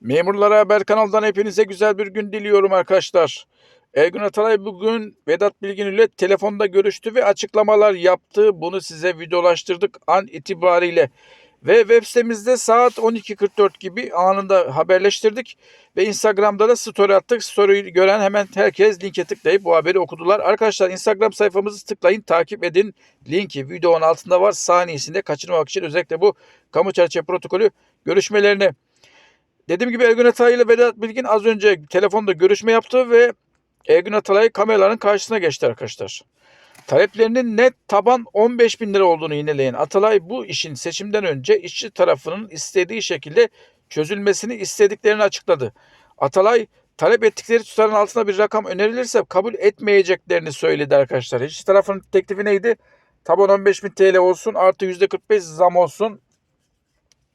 Memurlara Haber kanalından hepinize güzel bir gün diliyorum arkadaşlar. Ergün Atalay bugün Vedat Bilgin ile telefonda görüştü ve açıklamalar yaptı. Bunu size videolaştırdık an itibariyle. Ve web sitemizde saat 12.44 gibi anında haberleştirdik. Ve Instagram'da da story attık. Story'yi gören hemen herkes linke tıklayıp bu haberi okudular. Arkadaşlar Instagram sayfamızı tıklayın, takip edin. Linki videonun altında var. Saniyesinde kaçırmamak için özellikle bu kamu çerçeve protokolü görüşmelerini Dediğim gibi Ergün Atalay ile Vedat Bilgin az önce telefonda görüşme yaptı ve Ergün Atalay kameraların karşısına geçti arkadaşlar. Taleplerinin net taban 15 bin lira olduğunu yineleyen Atalay bu işin seçimden önce işçi tarafının istediği şekilde çözülmesini istediklerini açıkladı. Atalay talep ettikleri tutarın altına bir rakam önerilirse kabul etmeyeceklerini söyledi arkadaşlar. İşçi tarafının teklifi neydi? Taban 15 bin TL olsun artı %45 zam olsun.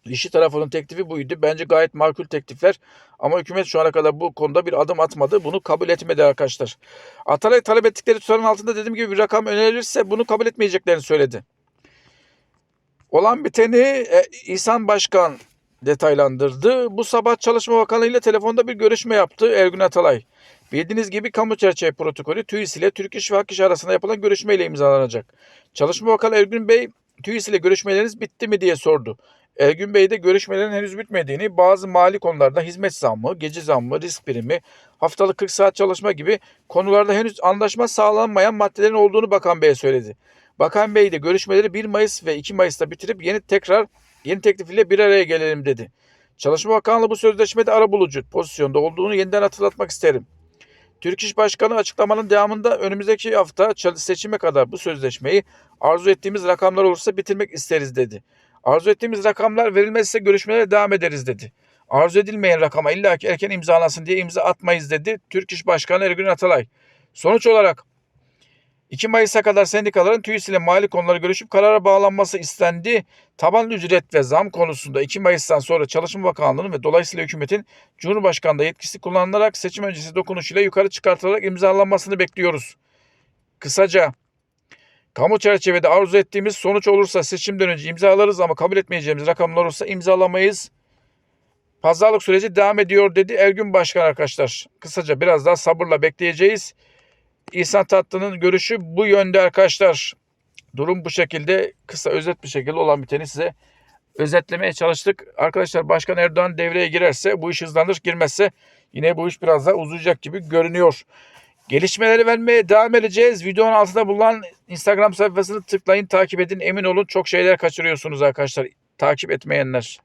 İşçi tarafının teklifi buydu. Bence gayet makul teklifler. Ama hükümet şu ana kadar bu konuda bir adım atmadı. Bunu kabul etmedi arkadaşlar. Atalay talep ettikleri tutarın altında dediğim gibi bir rakam önerilirse bunu kabul etmeyeceklerini söyledi. Olan biteni e, İhsan Başkan detaylandırdı. Bu sabah Çalışma Bakanı ile telefonda bir görüşme yaptı Ergün Atalay. Bildiğiniz gibi kamu çerçeve protokolü TÜİS ile Türk İş ve Hak İş arasında yapılan görüşmeyle imzalanacak. Çalışma Bakanı Ergün Bey TÜİS ile görüşmeleriniz bitti mi diye sordu. Ergün Bey de görüşmelerin henüz bitmediğini, bazı mali konularda hizmet zammı, gece zammı, risk primi, haftalık 40 saat çalışma gibi konularda henüz anlaşma sağlanmayan maddelerin olduğunu Bakan Bey'e söyledi. Bakan Bey de görüşmeleri 1 Mayıs ve 2 Mayıs'ta bitirip yeni tekrar yeni teklif ile bir araya gelelim dedi. Çalışma Bakanlığı bu sözleşmede arabulucu pozisyonda olduğunu yeniden hatırlatmak isterim. Türk İş Başkanı açıklamanın devamında önümüzdeki hafta seçime kadar bu sözleşmeyi arzu ettiğimiz rakamlar olursa bitirmek isteriz dedi. Arzu ettiğimiz rakamlar verilmezse görüşmelere devam ederiz dedi. Arzu edilmeyen rakama illaki erken imzalansın diye imza atmayız dedi Türk İş Başkanı Ergün Atalay. Sonuç olarak 2 Mayıs'a kadar sendikaların TÜİS ile mali konuları görüşüp karara bağlanması istendi. Taban ücret ve zam konusunda 2 Mayıs'tan sonra Çalışma Bakanlığı'nın ve dolayısıyla hükümetin Cumhurbaşkanlığı yetkisi kullanılarak seçim öncesi dokunuşuyla yukarı çıkartılarak imzalanmasını bekliyoruz. Kısaca Kamu çerçevede arzu ettiğimiz sonuç olursa seçimden önce imzalarız ama kabul etmeyeceğimiz rakamlar olursa imzalamayız. Pazarlık süreci devam ediyor dedi Ergün Başkan arkadaşlar. Kısaca biraz daha sabırla bekleyeceğiz. İhsan Tatlı'nın görüşü bu yönde arkadaşlar. Durum bu şekilde kısa özet bir şekilde olan biteni size özetlemeye çalıştık. Arkadaşlar Başkan Erdoğan devreye girerse bu iş hızlanır girmezse yine bu iş biraz daha uzayacak gibi görünüyor. Gelişmeleri vermeye devam edeceğiz. Videonun altında bulunan Instagram sayfasını tıklayın, takip edin. Emin olun çok şeyler kaçırıyorsunuz arkadaşlar. Takip etmeyenler.